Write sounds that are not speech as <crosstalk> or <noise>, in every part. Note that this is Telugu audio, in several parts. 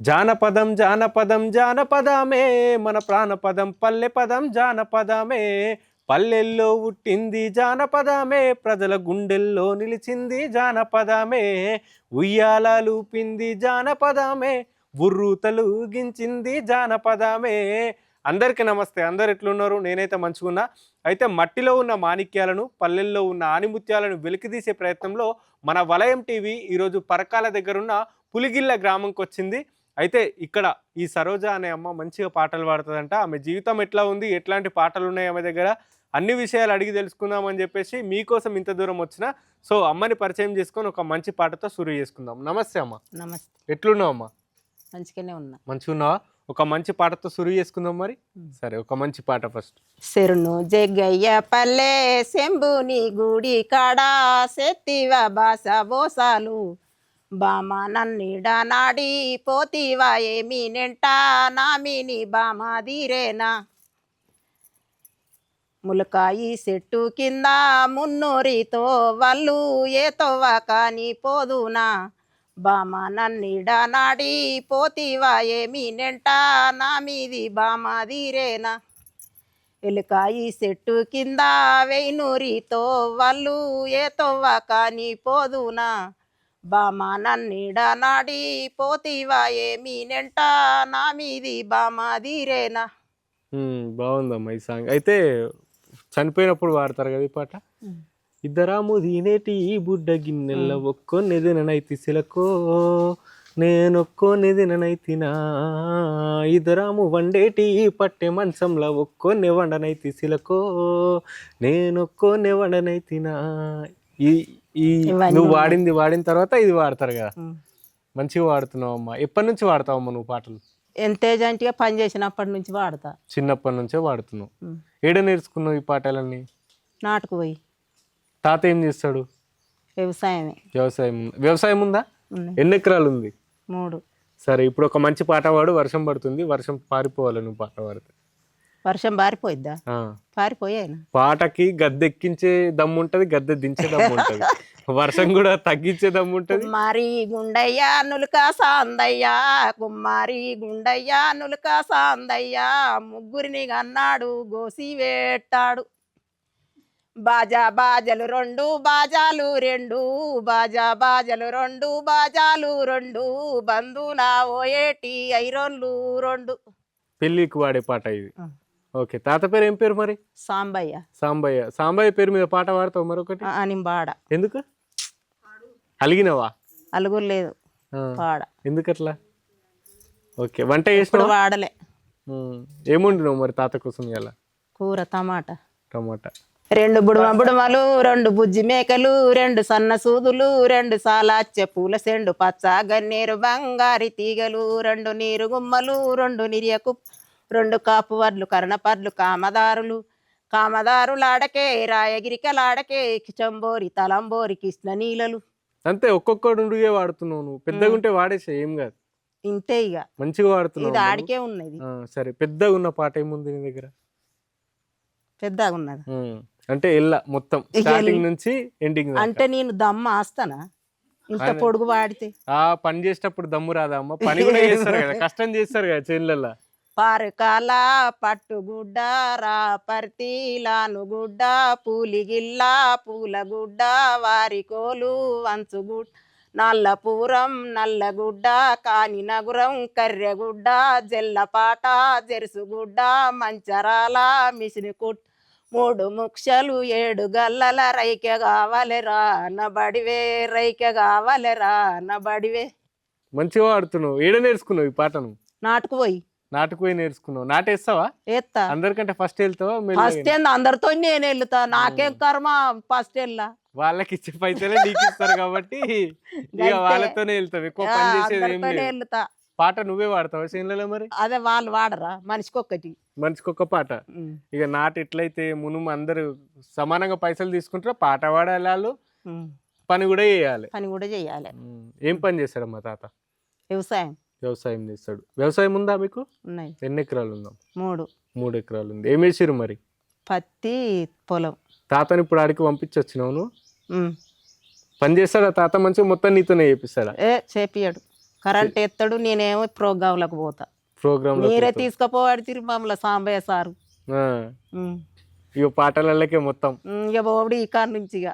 జానపదం జానపదం జానపదమే మన ప్రాణపదం పల్లె పదం జానపదమే. పల్లెల్లో పుట్టింది జానపదమే ప్రజల గుండెల్లో నిలిచింది జానపదమే. ఉయ్యాలూపింది జానపదమే బుర్రు తలుగించింది జానపదమే. అందరికీ నమస్తే అందరు ఎట్లున్నారు? నేనైతే మంచుకున్నా అయితే మట్టిలో ఉన్న మాణిక్యాలను పల్లెల్లో ఉన్న ఆనిముత్యాలను వెలికితీసే ప్రయత్నంలో మన వలయం టీవీ ఈరోజు పరకాల దగ్గరున్న పులిగిల్ల గ్రామంకి వచ్చింది అయితే ఇక్కడ ఈ సరోజ అనే అమ్మ మంచిగా పాటలు పాడుతుందంట. ఆమె జీవితం ఎట్లా ఉంది? ఎట్లాంటి పాటలు ఉన్నాయి ఆమె దగ్గర? అన్ని విషయాలు అడిగి తెలుసుకుందామని చెప్పేసి మీకోసం ఇంత దూరం వచ్చిన. సో అమ్మని పరిచయం చేసుకొని ఒక మంచి పాటతో సురు చేసుకుందాం. నమస్తే అమ్మ. నమస్తే. ఎట్లున్నావు అమ్మ? మంచిగానే ఉన్నా. మంచిగా ఉన్నావా? ఒక మంచి పాటతో సురు చేసుకుందాం మరి. సరే ఒక మంచి పాట ఫస్ట్. శరును జగ్గయ్య పల్లె శంభుని గుడి కాడా సెత్తివ బాస బోసాలు. బామ నన్నిడ నాడి పోతివా ఏమి నెంట? నామిని బామాదిరేనా ములకాయి చెట్టు కింద మున్నూరితో వాళ్ళు ఏ తొవ్వ కాని పోదునా? బామ నన్నిడ నాడి పోతివా ఏమి నెంట? నామిది బామాదిరేనా ఎలుకాయి చెట్టు కింద వెయినూరితో వాళ్ళు ఏ తొవ్వ కాని పోదునా? బామ నన్నిడ నాడి పోతివా ఏమి నెంట? నా మీది బామ దీరేనా ఉమ్, బాగుందమ్మా ఈ సాంగ్. అయితే చనిపోయినప్పుడు వాడతారు కదా ఈ పాట? ఇద్దరాము దీనేటి ఈ బుడ్డ గిన్నెల ఒక్కో నెదిననైతి సిలకో నేనొక్కో నెదిననైతినా ఇద్దరాము వండేటి పట్టె మంచంలో ఒక్కో నెవండనైతి సిలకో నేనొక్కో నెవండనైతినా ఈ ఈ నువ్వు వాడింది వాడిన తర్వాత ఇది వాడతారు కదా. మంచిగా వాడుతున్నావు అమ్మా. ఎప్పటి నుంచి వాడతావమ్మా నువ్వు పాటలు? ఎంతేజెంట్గా పని చేసినప్పటి నుంచి వాడతా. చిన్నప్పటి నుంచే వాడుతున్నావు. ఏడ నేర్చుకున్నావు ఈ పాటలన్నీ? నాటుకు పోయి. తాత ఏం చేస్తాడు? వ్యవసాయమే. వ్యవసాయం వ్యవసాయం ఉందా. ఎన్ని ఎకరాలు ఉంది? మూడు. సరే ఇప్పుడు ఒక మంచి పాట పాడు వర్షం పడుతుంది వర్షం పారిపోవాలి నువ్వు పాట పాడితే. వర్షం పారిపోయిద్దా? ఆ. పారిపోయాను పాటకి గద్దె ఎక్కించే దమ్ము ఉంటది గద్దె దించే దమ్ము ఉంటది వర్షం కూడా తగ్గించే దమ్ము ఉంటది కుమ్మారి గుండయ్య నులక సాందయ్య. కుమ్మారి గుండయ్య నులక సాందయ్య. ముగ్గురిని అన్నాడు గోసి వేట్టాడు బాజా బాజలు రెండు బాజాలు రెండు. బాజా బాజలు రెండు బాజాలు రెండు. బంధునా ఓయేటి ఐరోన్లు రెండు. పెళ్ళికి వాడే పాట ఇది. ఓకే. తాత పేరు ఏం పేరు మరి? సాంబయ్య. సాంబయ్య. సాంబయ్య పేరు మీద పాట పాడతావు మరొకటి? అని బాడ ఎందుకు? అలిగినవా? అలుగురు లేదు. ఆ. పాడ. ఎందుకట్లా? ఓకే. వంట చేసినావా? వాడలే. ఏముండినావు మరి తాత కోసం ఇలా కూర టమాటా. టమాటా. రెండు బుడమ బుడమలు రెండు బుజ్జి మేకలు రెండు సన్న సూదులు రెండు సాలాచ్చ పూల సెండు పచ్చ గన్నేరు బంగారి తీగలు రెండు నీరు గుమ్మలు రెండు నిర్యకు రెండు కాపు వడ్లు కర్ణపర్లు కామదారులు. కామదారులాడకే రాయగిరికలాడకే కిచంబోరి తలంబోరి కృష్ణ నీలలు. అంతే ఒక్కొక్కడు ఉండిగే వాడుతున్నావు నువ్వు. పెద్దగా ఉంటే వాడేసా ఏం కాదు. ఇంతే ఇక మంచిగా వాడుతున్నావు ఇది. ఆడికే ఉన్నది. సరే పెద్దగా ఉన్న పాట ఏముంది నీ దగ్గర? పెద్దగా ఉన్నది. అంటే ఎల్ల మొత్తం. స్టార్టింగ్ నుంచి ఎండింగ్ అంటే నేను దమ్మ ఆస్తానా? ఇంత పొడుగు వాడితే. ఆ పని చేసేటప్పుడు దమ్ము రాదా అమ్మ? పని కూడా చేస్తారు కదా <laughs> కష్టం చేస్తారు కదా చేనులలో పారకాల పట్టుగుడ్డ రాపర్తిలాను గుడ్డ పూలిగిల్ల పూలగుడ్డ వారికోలు వంచుగుడ్డ నల్లపూరం నల్లగుడ్డ కాని నగురం కర్రెగుడ్డ జల్లపాట జెరుసుగుడ్డ మంచరాల మిసిని కుట్ మూడు ముక్షలు ఏడు గల్లల రైకె కావాలెరా నబడివే రైకె కావాలెరా నబడివే మంచిగా వాడుతున్నావు ఏడ నేర్చుకున్నావు ఈ పాటను? నాటుకు పోయి నాటుకు పోయి నేర్చుకున్నావు. నాటేస్తావా? ఎత్తా అందరికంటే ఫస్ట్ వెళ్తావా ఫస్ట్ ఏంది? అందరితో నేను వెళ్తా నాకేం కర్మ ఫస్ట్ వెళ్ళా వాళ్ళకి ఇచ్చే పైసలే నీకు ఇస్తారు కాబట్టి ఇక. వాళ్ళతోనే వెళ్తావు ఎక్కువ పని చేసేది ఏం అందరితోనే లేదు. వెళ్తా పాట నువ్వే వాడతావా చేనులలో మరి? అదే వాళ్ళు వాడరా. మనిషికి ఒక్కటి మనిషికి ఒక పాట. ఇక నాటు ఎట్లయితే మునుము అందరూ సమానంగా పైసలు తీసుకుంటారో పాట పాడాలి వాళ్ళు. పని కూడా చేయాలి. పని కూడా చెయ్యాలి ఉమ్. ఏం పని చేస్తాడు మా తాత? వ్యవసాయం. వ్యవసాయం చేస్తాడు. వ్యవసాయం ఉందా మీకు? ఉన్నాయి. ఎన్ని ఎకరాలు ఉందాం మూడు. మూడు ఎకరాలు ఉంది. ఏం వేసిరు మరి? పత్తి పొలం. తాతని ఇప్పుడు ఆడికి పంపించి వచ్చినావు నువ్వు. పని చేస్తాడా? తాత మంచిగా మొత్తం నీతోనే చేపిస్తాడా? ఏ చేపియడు కరెంట్ ఎత్తాడు నేనేమో ప్రోగ్రాంలకు పోతా. ప్రోగ్రామ్ మీరే తీసుకుపోవాడు తిరిగి మమ్మల్ని సాంబయ్య సారు. ఇక పాటలకే మొత్తం. ఇక పోవడు ఈ కాడ నుంచి ఇక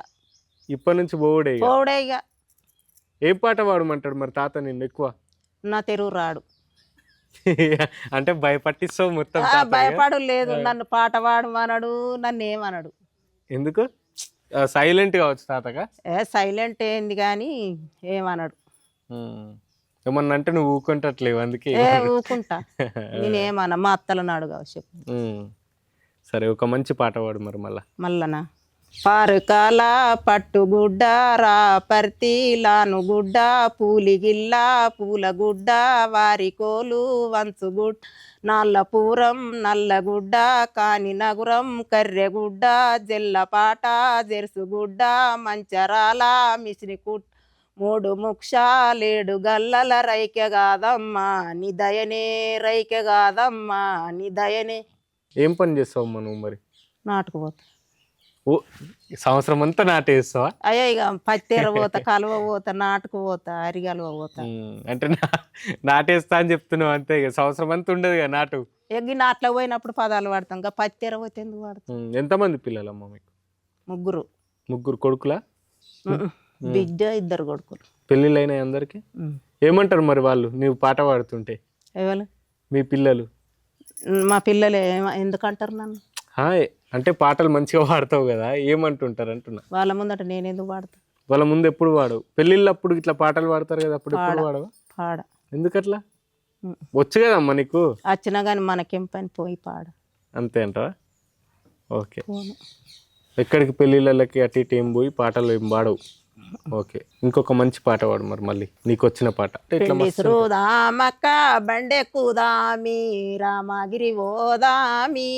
ఇప్పటి నుంచి పోవుడే ఇక. పోవడే ఇక ఏం పాట పాడమంటాడు మరి తాత నిన్ను ఎక్కువ? నా తెరువు రాడు. <laughs> అంటే భయపట్టిస్తావు మొత్తం. భయపడు లేదు. నన్ను పాట పాడమనడు నన్ను ఏమనడు ఎందుకు సైలెంట్ కావచ్చు తాతగా? ఏ సైలెంట్ ఏంది కానీ ఏమనడు. ఏమన్నా అంటే నువ్వు ఊకుంటట్లేవు అందుకే ఏ ఊకుంటా. <laughs> నేనేమన్నా మా అత్తల నాడు కావచ్చు చెప్పు. సరే ఒక మంచి పాట పాడు మరి మళ్ళా. మల్లన? పారుకాల పట్టుగుడ్డ రా పర్తీలాను గుడ్డ పూలిగిల్ల పూలగుడ్డ వారికోలు వంచుగుడ్డ నల్లపూరం నల్లగుడ్డ కాని నగురం కర్రెగుడ్డ జెల్లపాట జెర్సుగుడ్డ మంచరాల మిసిని కుట్. మూడు ముక్షాలేడు గల్లల రైకె కాదమ్మా నీ దయనే రైకె కాదమ్మా నీ దయనే ఏం పని చేస్తావు నువ్వు మరి? నాటుకుపోతా సంవత్సరం అంతా నాటేస్తావా? అయ్యో ఇక పత్తేర పోతా కలువ పోతా నాటుకు పోతా అరిగలువ పోతా. అంటే నాటేస్తా అని చెప్తున్నావు అంతే ఇక సంవత్సరం అంతా ఉండదు ఇక నాటు. ఎగ్గి నాట్లో పోయినప్పుడు పదాలు వాడతాం ఇంకా పత్తేర పోతే ఎందుకు వాడతాం? ఎంతమంది పిల్లలమ్మా మీకు? ముగ్గురు. ముగ్గురు కొడుకులా. బిడ్డ ఇద్దరు కొడుకులు. పెళ్ళిళ్ళు అయినాయి అందరికి. ఏమంటారు మరి వాళ్ళు నీవు పాట పాడుతుంటే? ఎవరు? మీ పిల్లలు? మా పిల్లలు ఎందుకంటారు నన్ను? హాయ్ అంటే పాటలు మంచిగా పాడతావు కదా ఏమంటుంటారు అంటున్నా? వాళ్ళ ముందట నేను ఎందుకు పాడతా? వాళ్ళ ముందు ఎప్పుడు పాడవు? పెళ్ళిళ్ళప్పుడు ఇట్లా పాటలు పాడతారు కదా అప్పుడు ఎప్పుడు పాడవా? పాడ. ఎందుకట్లా. వచ్చు కదమ్మా నీకు? వచ్చినా కానీ మనకేం పని? పోయి పాడ. అంతే అంటావా? ఓకే. ఎక్కడికి పెళ్ళిళ్ళకి అటు ఇటు ఏం పోయి పాటలు ఏం పాడవు? ఓకే. ఇంకొక మంచి పాట పాడు మరి మళ్ళీ. నీకు వచ్చిన పాట. శ్రోదామక్క బండెక్కుదామి రామగిరి ఓదామి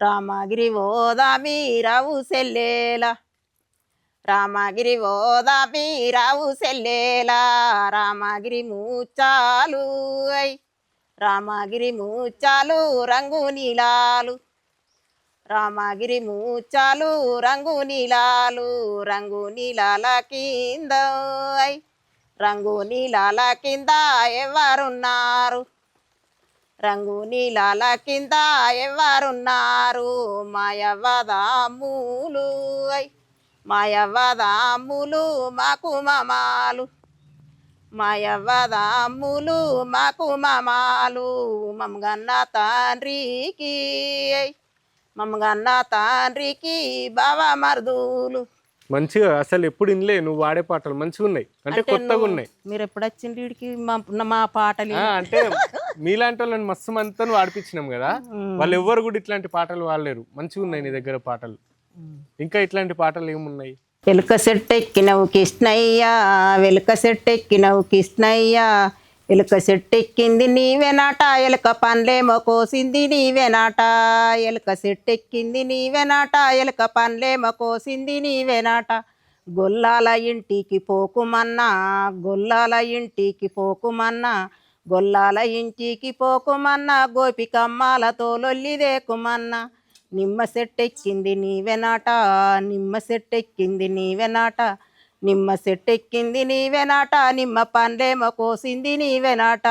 రామగిరి ఓదా రావు సెల్లేలా. రామగిరి ఓదా రావు సెల్లేలా. రామగిరి మూచాలు అయి రామగిరి మూచాలు రంగు నీలాలు. రామగిరి మూచాలు రంగు నీలాలు. రంగు నీలాల కింద ఐ. రంగు నీలాల కింద ఎవరున్నారు? రంగు నీలాల కింద ఎవరున్నారు మాయవదాములు ఐ మాయవదాములు మాకు మమాలు. మాయవదాములు మాకు మమాలు. మమ్మగన్న తండ్రికి మమ్మగన్న తండ్రికి బావ మరుదులు మంచిగా అసలు ఎప్పుడు వినలే నువ్వు వాడే పాటలు మంచిగా ఉన్నాయి అంటే కొత్తగా ఉన్నాయి మీరు ఎప్పుడు వచ్చిండ్రు వీడికి మా మా పాటలు అంటే మీలాంటి వాళ్ళని మస్తు మందితో ఆడిపించినాం కదా. వాళ్ళు ఎవ్వరు కూడా ఇట్లాంటి పాటలు వాడలేరు. మంచిగా ఉన్నాయి నీ దగ్గర పాటలు. ఇంకా ఇట్లాంటి పాటలు ఏమున్నాయి? వెలుక సెట్ ఎక్కినవు కృష్ణయ్య వెలుక సెట్ ఎక్కినవు కృష్ణయ్య. ఎలుక సెట్ ఎక్కింది నీవెనాట ఎలుక పండ్లేమో కోసింది నీవెనాట ఎలుక సెట్ ఎక్కింది నీవెనాట ఎలుక పండ్లేమో కోసింది నీవెనాట గొల్లాల ఇంటికి పోకుమన్నా గొల్లాల ఇంటికి పోకుమన్నా. గొల్లాల ఇంటికి పోకుమన్నా గోపికమ్మాలతో లొల్లిదేకుమన్నా నిమ్మ సెట్టెక్కింది నీవెనాట నిమ్మ సెట్టెక్కింది నీవెనాట నిమ్మ సెట్టెక్కింది నీవెనాట నిమ్మ పండ్లేమ కోసింది నీవెనాట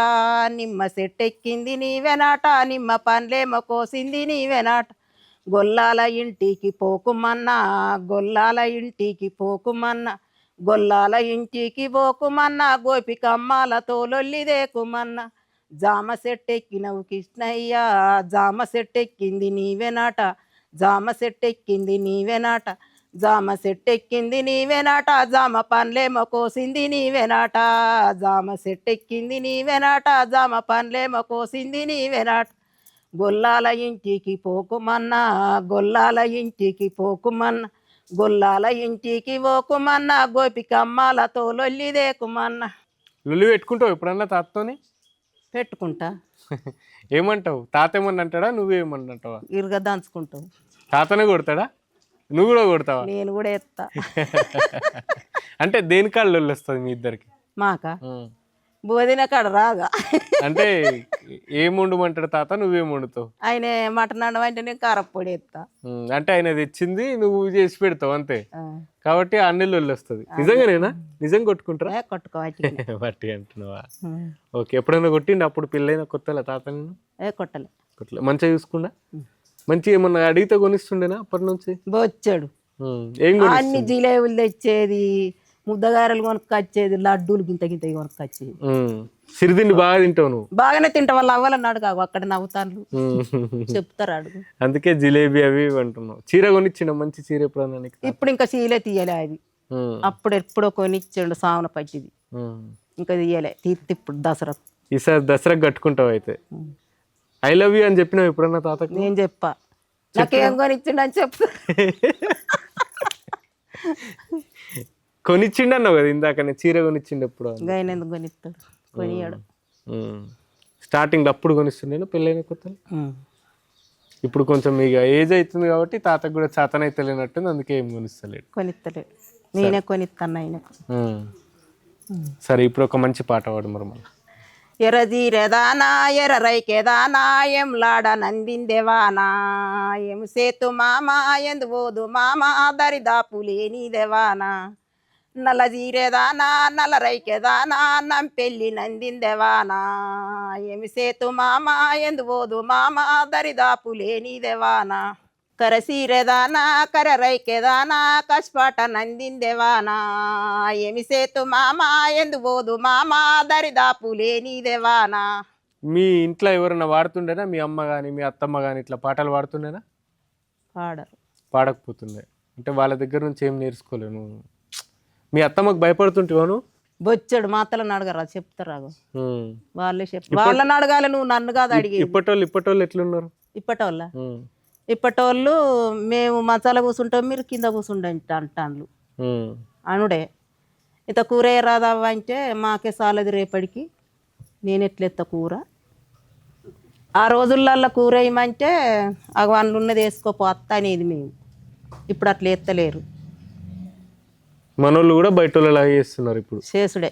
నిమ్మ సెట్టెక్కింది నీవెనాట నిమ్మ పండ్లేమ కోసింది నీవెనాట గొల్లాల ఇంటికి పోకుమన్నా గొల్లాల ఇంటికి పోకుమన్నా. గొల్లాల ఇంటికి పోకుమన్నా గోపికమ్మాలతో లొల్లిదేకుమన్నా జామ సెట్టెక్కినవు కృష్ణయ్య జామ సెట్టెక్కింది నీవెనాట జామ సెట్టెక్కింది నీవెనాట జామ సెట్టెక్కింది నీవెనాట జామ పండ్లేమో కోసింది నీవెనాట జామ సెట్టెక్కింది నీవెనాట జామ పండ్లేమో కోసింది నీవెనాట గొల్లాల ఇంటికి పోకుమన్నా గొల్లాల ఇంటికి పోకుమన్నా. గొల్లాల ఇంటికి పోకుమన్నా గోపికమ్మాలతో లొల్లిదేకుమన్నా లొల్లి పెట్టుకుంటావు ఎప్పుడన్నా తాతతోని? పెట్టుకుంటా. <laughs> ఏమంటావు? తాత ఏమన్నా అంటాడా? నువ్వేమన్నా అంటావా? ఇరుగ దంచుకుంటాం తాతనే కొడతాడా? నువ్వు కూడా కొడతావా? నేను కూడా ఎత్తా. <laughs> అంటే దేని కాళ్ళు లొల్లి వస్తుంది మీ ఇద్దరికి? మాక? బోధిన కాడ రాగా. అంటే ఏం వండమంటాడు తాత? నువ్వేం వండుతావు? ఆయన మటన్ అండం అంటే నేను కారప్పొడి ఎత్తా అంటే ఆయన తెచ్చింది నువ్వు చేసి పెడతావు అంతే. కాబట్టి అన్నెళ్ళు వస్తుంది. నిజంగానేనా? నిజంగా కొట్టుకుంటారా? ఏ కొట్టుకోవాలి బట్టి <laughs> అంటున్నావా? ఓకే ఎప్పుడైనా కొట్టిండు? అప్పుడు పెళ్ళైన కొత్తల తాత నిన్ను? ఏ కొట్టలే. కొట్టలే. మంచిగా చూసుకుండా మంచిగా ఏమన్నా అడిగితే కొనిస్తుండేనా అప్పటి నుంచి? బొచ్చాడు. ఉమ్. ఏం అన్ని జిలేబులు తెచ్చేది ముద్దగారెలు కొనుక్కొచ్చేది లడ్డూలు గింత గింత కొనుక్కొచ్చేది. సిరిదిండి బాగా తింటావు నువ్వు. బాగానే తింటా వాళ్ళు అవ్వాలన్నాడు కాదు అక్కడ నవ్వుతాను. చెప్తారు అడుగు అందుకే జిలేబీ అవి అంటున్నావు. చీర కొనిచ్చిన మంచి చీర ఎప్పుడన్నా ఇప్పుడు ఇంకా చీలే తీయలే అది. అప్పుడు ఎప్పుడో కొనిచ్చాడు సావన పట్టిది ఉమ్. ఇంకా తీయలే తీర్తి ఇప్పుడు దసరా. ఈసారి దసరాకు కట్టుకుంటావు అయితే. ఐ లవ్ యూ అని చెప్పినావు ఎప్పుడన్నా తాతకు? నేను చెప్పా. నాకేం కొనిచ్చిండు అని చెప్తా <laughs> కొనిచ్చిండు అన్నావు కదా ఇందాక చీర కొనిచ్చిండు ఎప్పుడు ఆయన ఎందుకు కొనిస్తాడు కొనియాడు. ఉమ్. స్టార్టింగ్ అప్పుడు కొనిస్తుండేనా పెళ్ళైన కొత్తలో? ఇప్పుడు కొంచెం ఇక ఏజ్ అవుతుంది కాబట్టి తాతకు కూడా చేతన అయితే లేనట్టుంది అందుకే ఏం కొనిస్తలేడు. కొనిస్తలేడు నేనే కొనిస్తాను ఆయనకు. సరే ఇప్పుడు ఒక మంచి పాట పాడు మరి మళ్ళీ ఎర్రజీరెదానా ఎర్ర రైకెదానా ఎం లాడ నందిందెవానా ఎం సేతు మామ ఎందు పోదు మామ దరిదాపు లేని దేవానా నల్ల జీరెదానా నల్ల రైకెదానా నంపెల్లి నందిందెవానా. ఎమి సేతు మామ ఎందు పోదు మామ దరిదాపు లేని దేవానా కరసీరెదానా కర రైకెదానా కష్పాట నందిందెవానా. ఎమి సేతు మామ ఎందు పోదు మామ దరిదాపు లేని దేవానా మీ ఇంట్లో ఎవరైనా వాడుతుండేనా? మీ అమ్మ కానీ మీ అత్తమ్మ కానీ ఇట్లా పాటలు పాడుతుండేనా? పాడరు. పాడకపోతుండే. అంటే వాళ్ళ దగ్గర నుంచి ఏం నేర్చుకోలేను మీ అత్తమ్మకు భయపడుతుంటేవాను బొచ్చడు మాతలను అడగరా చెప్తారా వాళ్ళే చెప్ వాళ్ళని అడగాలి నువ్వు నన్ను కాదు అడిగి ఇప్పటోళ్ళు ఇప్పటోళ్ళు ఎట్లున్నారు? ఇప్పటోళ్ళ. ఇప్పటోళ్ళు మేము మసాలా కూర్చుంటాం మీరు కింద కూర్చుంటాం అంటాను. అనుడే ఇంత కూర ఏ రాదవ్వ? అంటే మాకే సాలది రేపటికి నేను ఎట్లెత్త కూర? ఆ రోజులల్లో కూర వేయమంటే వాళ్ళు ఉన్నది వేసుకోపో అత్త అనేది మేము. ఇప్పుడు అట్లా ఎత్తలేరు. మనోళ్ళు కూడా బయట వాళ్ళలాగా చేస్తున్నారు ఇప్పుడు. చేసుడే.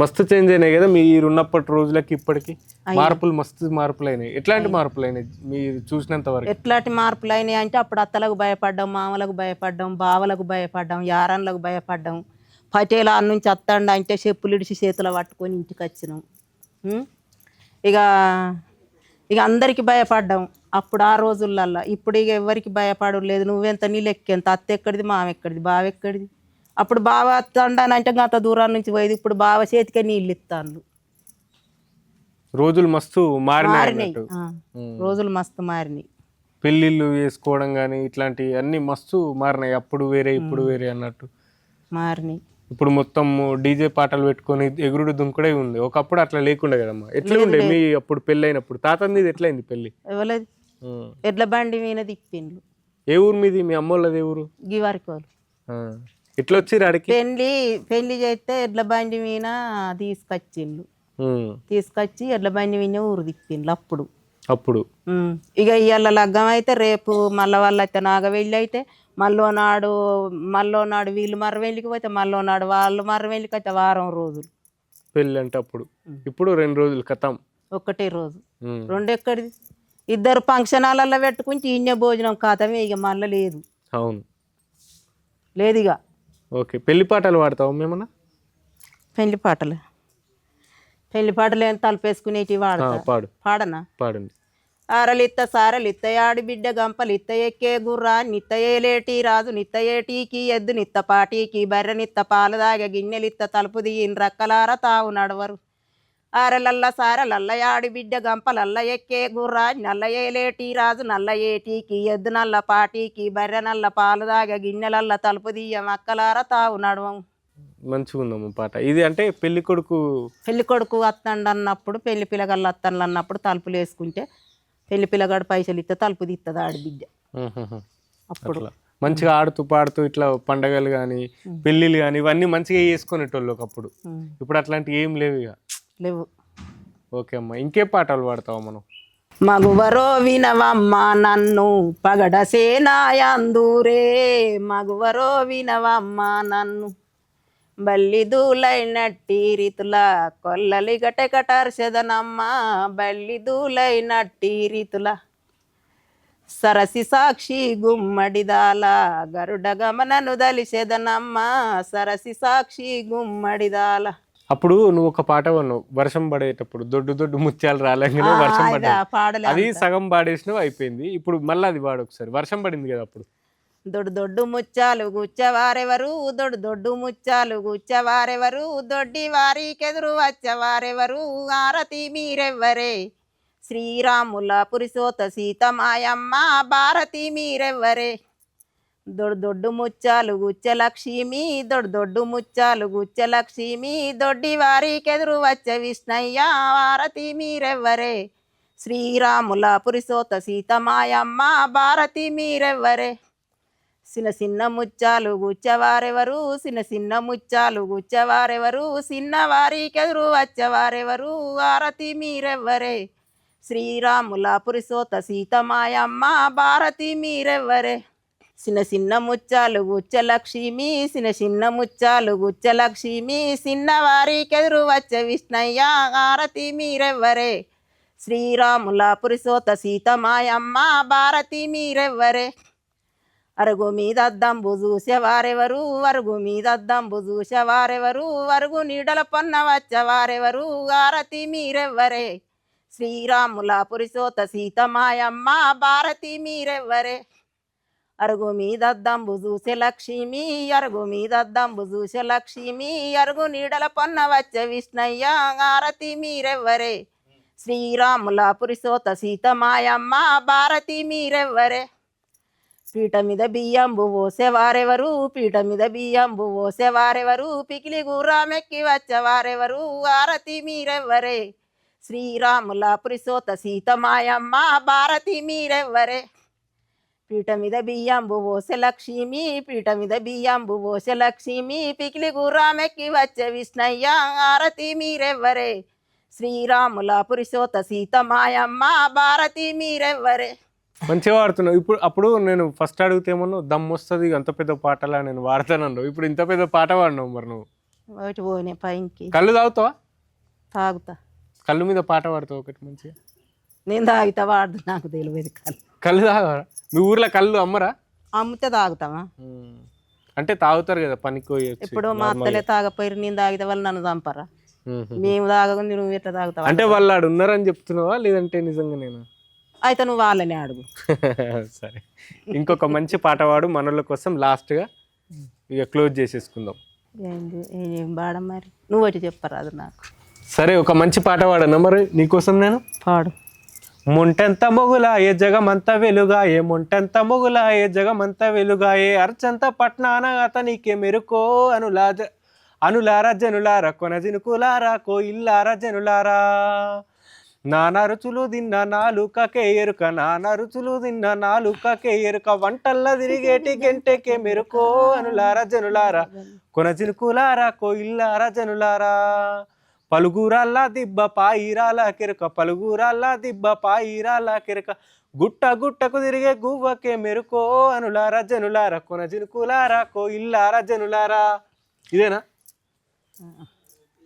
మస్తు చేంజ్ అయినాయి కదా మీరు ఉన్నప్పటి రోజులకి ఇప్పటికి. మార్పులు మస్తు మార్పులు అయినాయి ఎట్లాంటి మార్పులు అయినాయి మీరు చూసినంత వరకు? ఎట్లాంటి మార్పులు అయినాయి అంటే అప్పుడు అత్తలకు భయపడ్డాం మామలకు భయపడ్డాం బావలకు భయపడ్డాం యారన్లకు భయపడ్డాం. పటేల నుంచి అత్తండి అంటే చెప్పులు ఇడిచి చేతులు పట్టుకొని ఇంటికి వచ్చినాం? ఇక ఇక అందరికి భయపడ్డాం. అప్పుడు ఆ రోజులల్లో. ఇప్పుడు ఇక ఎవరికి భయపడు లేదు. నువ్వెంత నీళ్ళు ఎక్కేంత అత్త ఎక్కడిది? మామ ఎక్కడిది? బావ ఎక్కడిది? అప్పుడు బావ అత్తండానంటే అంత దూరం నుంచి పోయేది. ఇప్పుడు బావ చేతికే నీళ్ళు ఇస్తాను రోజులు మస్తు మారినాయి. రోజులు మస్తు మారినాయి. పెళ్ళిళ్ళు చేసుకోవడం కానీ ఇట్లాంటి అన్ని మస్తు మారినాయి. అప్పుడు వేరే ఇప్పుడు వేరే అన్నట్టు. మారినాయి. ఇప్పుడు మొత్తం డీజే పాటలు పెట్టుకొని ఎగురుడు దుంకుడే ఉంది. ఒకప్పుడు అట్లా లేకుండే కదమ్మా. ఎట్లా ఉండే? మీ అప్పుడు పెళ్ళి అయినప్పుడు తాత మీది ఎట్లయింది పెళ్ళి ఉమ్. ఎడ్ల బండి మీద తిప్పిండ్లు ఏ ఊరు మీది? మీ అమ్మోళ్ళది ఏ ఊరు? గివారికి వాళ్ళు ఆ. ఎట్లా వచ్చిర్రు ఆడికి? పెళ్ళి పెళ్ళి చేస్తే ఎడ్ల బండి మీద తీసుకొచ్చిండ్లు. తీసుకొచ్చి ఎడ్ల బండి మీద ఊరు తిప్పిండ్లు అప్పుడు. అప్పుడు. ఇక ఇవాళ లగ్గం అయితే రేపు మళ్ళీ వాళ్ళు అయితే నాగవెళ్ళి అయితే మళ్ళో నాడు మళ్ళో నాడు వీళ్ళు మరవెళ్ళికి పోతే మళ్ళో నాడు వాళ్ళు మరవెళ్ళికి అయితే వారం రోజులు. పెళ్ళి అంటే అప్పుడు ఇప్పుడు రెండు రోజులు కథం ఒక్కటే రోజు. రెండు ఎక్కడిది? ఇద్దరు ఫంక్షన్ హాలల్లో పెట్టుకుంటే ఈయన భోజనం కాతమే ఇక మళ్ళీ లేదు. అవును. లేదు ఇక. ఓకే. పెళ్ళి పాటలు పాడతావు మేమన్నా పెళ్ళి పాటలు. పెళ్ళి పాటలు ఏం తలపేసుకునేటి ఆ, వాడతా? పాడు. పాడనా? పాడండి. ఆరలిత్త సారలిత్త యాడి బిడ్డ గంపలిత్త ఎక్కే గుర్రా నిత్త ఏలేటి రాజు నిత్త ఏటీకి ఎద్దు నిత్త పాటీకి బర్రె నిత్త పాలదాగ గిన్నెలిత్త తలుపు దిగిన రక్కలార తావు నడవరు. ఆరలల్ల సారలల్ల యాడి బిడ్డ గంపలల్ల ఎక్కే గుర్రా నల్ల ఏలేటి రాజు నల్ల ఏటీకి ఎద్దు నల్ల పాటీకి బర్రె నల్ల పాలదాగ గిన్నెలల్ల తలుపు దియ్య మక్కలార తావు నడవం మంచిగా ఉందమ్మ పాట. ఇది అంటే పెళ్ళి కొడుకు పెళ్ళి కొడుకు అత్తండు అన్నప్పుడు పెళ్ళి పిల్లగాళ్ళు అత్తండ్లు అన్నప్పుడు తలుపులు వేసుకుంటే పెళ్ళి పిల్లగాడు పైసలు ఇస్తే తలుపు తీస్తుంది ఆడబిడ్డ. అప్పుడు. మంచిగా ఆడుతూ పాడుతూ ఇట్లా పండగలు కానీ పెళ్ళిళ్ళు కానీ ఇవన్నీ మంచిగా చేసుకునేటోళ్ళు ఒకప్పుడు. ఇప్పుడు అట్లాంటివి ఏం లేవు ఇక. లేవు. ఓకే అమ్మ ఇంకే పాటలు పాడతావా మనం? మగువరో వినవమ్మ నన్ను పగడ సేనాయందూరే. మగువరో వినవమ్మ నన్ను బల్లి దూలైనట్టి రీతుల కొల్లలి గటెకటర్షదనమ్మ బల్లి దూలైనట్టి రీతుల సరసి సాక్షి గుమ్మడిదాల గరుడ గమనను దలిసెదనమ్మ సరసి సాక్షి గుమ్మడిదాల. అప్పుడు నువ్వు ఒక పాట పన్నావు వర్షం పడేటప్పుడు దొడ్డు దొడ్డు ముత్యాలు రాలేగానే వర్షం పడ్డా అది. సగం పాడేసినావు అయిపోయింది. ఇప్పుడు మళ్ళీ అది పాడు ఒకసారి. వర్షం పడింది కదా అప్పుడు. దొడ్డు దొడ్డు ముచ్చాలు గుచ్చవారెవరు? దొడ్డు దొడ్డు ముచ్చాలు గుచ్చవారెవరు? దొడ్డి వారికెదురు వచ్చవారెవరు? ఆరతి మీరెవ్వరే? శ్రీరాముల పురుషోత సీతమాయమ్మ భారతి మీరెవ్వరే? దొడ్డు దొడ్డు ముచ్చాలు గుచ్చలక్ష్మి దొడ్డు దొడ్డు ముచ్చాలు గుచ్చలక్ష్మి దొడ్డి వారికెదురు వచ్చ విష్ణయ్య భారతి మీరెవ్వరే? శ్రీరాముల పురుషోత సీతమాయమ్మ భారతి మీరెవ్వరే? చిన్న చిన్న ముచ్చాలు గుచ్చవారెవరు చిన్న చిన్న ముచ్చాలు గుచ్చవారెవరు చిన్నవారికెదురు వచ్చవారెవరు ఆరతి మీరెవ్వరే? శ్రీరాముల పురుషోత సీతమాయమ్మ భారతి మీరెవ్వరే? చిన్న చిన్న ముచ్చాలు గుచ్చలక్ష్మి చిన్న చిన్న ముచ్చాలు గుచ్చలక్ష్మి చిన్నవారికెదురు వచ్చే విష్ణయ్య ఆరతి మీరెవ్వరే? శ్రీరాముల పురుషోత సీతమాయమ్మ భారతి మీరెవ్వరే? అరుగు మీద అద్దంబు చూసేవారెవరు అరుగు మీద అద్దంబు చూసేవారెవరు అరుగు నీడల పొన్న వచ్చేవారెవరు ఆరతి మీరెవ్వరే? శ్రీరాముల పురుషోత సీతమాయమ్మ భారతి మీరెవ్వరే? అరుగు మీద అద్దంబు చూసే లక్ష్మి అరుగు మీద అద్దంబు చూసే లక్ష్మి అరుగు నీడల పొన్న వచ్చే విష్ణయ్య ఆరతి మీరెవ్వరే? శ్రీరాముల పురుషోత సీతమాయమ్మ భారతి మీరెవ్వరే? పీట మీద బియ్యంబు పోసేవారెవరు పీట మీద బియ్యంబు పోసేవారెవరు పికిలి గుర్రామెక్కి వచ్చేవారెవరు ఆరతి మీరెవ్వరే? శ్రీరాముల పురిసోత సీతమాయమ్మ భారతి మీరెవ్వరే? పీట మీద బియ్యంబు పోసే లక్ష్మి పీట మీద బియ్యంబు పోసే లక్ష్మి పికిలి గుర్రామెక్కి వచ్చే విష్ణయ్య ఆరతి మీరెవ్వరే? శ్రీరాముల పురిసోత సీతమాయమ్మ భారతి మీరెవ్వరే? మంచిగా వాడుతున్నావు. ఇప్పుడు అప్పుడు నేను ఫస్ట్ అడిగితేమన్నా దమ్ వస్తుంది అంత పెద్ద పాటలా నేను వాడతానన్నావు. ఇప్పుడు ఇంత పెద్ద పాట వాడినావు మరి నువ్వు. ఒకటి పోనే పైకి. కళ్ళు తాగుతావా? తాగుతా. కళ్ళు మీద పాట పాడతావు ఒకటి మంచిగా. నేను తాగుతా వాడు నాకు తెలియదు కళ్ళు. కళ్ళు తాగరా మీ ఊర్లో కళ్ళు అమ్మరా? అమ్మితే తాగుతామా. అంటే తాగుతారు కదా పనికి ఇప్పుడు మా అత్తలే తాగపోయారు నేను తాగితే వాళ్ళు నన్ను చంపరా. మేము. తాగకుంది నువ్వు ఎట్లా తాగుతావా? అంటే వాళ్ళు ఆడు ఉన్నారని చెప్తున్నావా? లేదంటే నిజంగా నేను? అయితే నువ్వు వాళ్ళని అడుగు. <laughs> సరే. ఇంకొక మంచి పాట పాడు మనోళ్ళ కోసం లాస్ట్గా ఇక క్లోజ్ చేసేసుకుందాం. ఏం పాడం మరి? నువ్వు ఒకటి చెప్పరాదు నాకు. సరే ఒక మంచి పాట పాడనా మరి నీకోసం నేను? పాడు. మొంటెంత మొగులాయే జగమంత వెలుగాయే మొంటెంత మొగులాయే జగమంత వెలుగాయే అర్చంత పట్నాన అతనికి మెరుకో అనులా జ- అనులారా జనులారా కొనజినుకులారా కో ఇల్లారా జనులారా. నానా రుచులు తిన్న నాలుకకే ఎరుక నానా రుచులు తిన్న నాలుకకే ఎరుక వంటల్ల తిరిగేటి గంటెకే మెరుకో అనులారా జనులారా కొనజినుకులారా కో జనులారా. పలుగురాల్లా దిబ్బ పాయిరాల కెరుక పలుగురాల్లా దిబ్బ పాయిరాల కెరుక గుట్ట గుట్టకు తిరిగే గువ్వకే మెరుకో అనులారా జనులారా కొనజినుకులారా కోయిల్లారా కో జనులారా. ఇదేనా?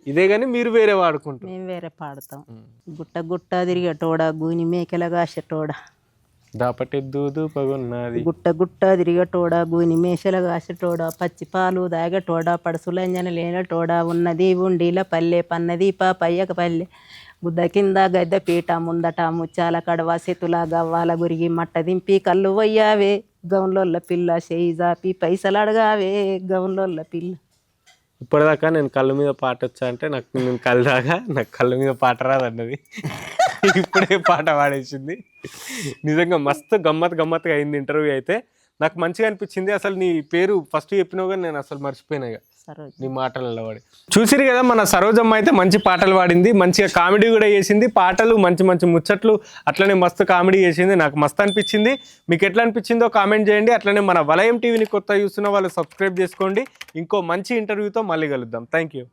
ఇదే కానీ మీరు వేరే వాడుకుంటారు. మేము వేరే పాడతాం. గుట్ట గుట్ట తిరిగేటోడ గూని మేకల కాసేటోడ. దాపటెద్దు దూపగున్నది గుట్ట గుట్ట తిరిగేటోడ గూని మేషల కాసేటోడ పచ్చి పాలు దాగటోడ పడుసులంజన లేనటోడ ఉన్నది ఉండిల పల్లె పన్నది పయ్యక పల్లె. గుద్ద కింద గద్దె పీట ముందట ముచ్చాల కడవ సెతుల గవ్వాల గురిగి మట్ట దింపి కళ్ళు వయ్యావే. గౌన్లోళ్ళ పిల్ల చేయి జాపి పైసలు అడగావే. గౌన్లోళ్ళ పిల్ల ఇప్పటిదాకా నేను కళ్ళ మీద పాట వచ్చా అంటే నాకు నేను కళ్ళు దాకా నాకు కళ్ళ మీద పాట రాదన్నది. ఇప్పుడే పాట పాడేసింది. నిజంగా మస్తు గమ్మత్ గమ్మత్తుగా అయింది ఇంటర్వ్యూ అయితే. నాకు మంచిగా అనిపించింది. అసలు నీ పేరు ఫస్ట్ చెప్పినావు కానీ నేను అసలు మర్చిపోయినా నీ మాటలలో వాడి చూసిరు కదా మన సరోజమ్మ అయితే మంచి పాటలు పాడింది. మంచిగా కామెడీ కూడా చేసింది. పాటలు మంచి మంచి ముచ్చట్లు అట్లనే మస్తు కామెడీ చేసింది. నాకు మస్తు అనిపించింది. మీకు ఎట్లా అనిపించిందో కామెంట్ చేయండి. అట్లనే మన వలయం టీవీని కొత్త చూస్తున్న వాళ్ళు సబ్స్క్రైబ్ చేసుకోండి. ఇంకో మంచి ఇంటర్వ్యూతో మళ్ళీ కలుద్దాం. Thank you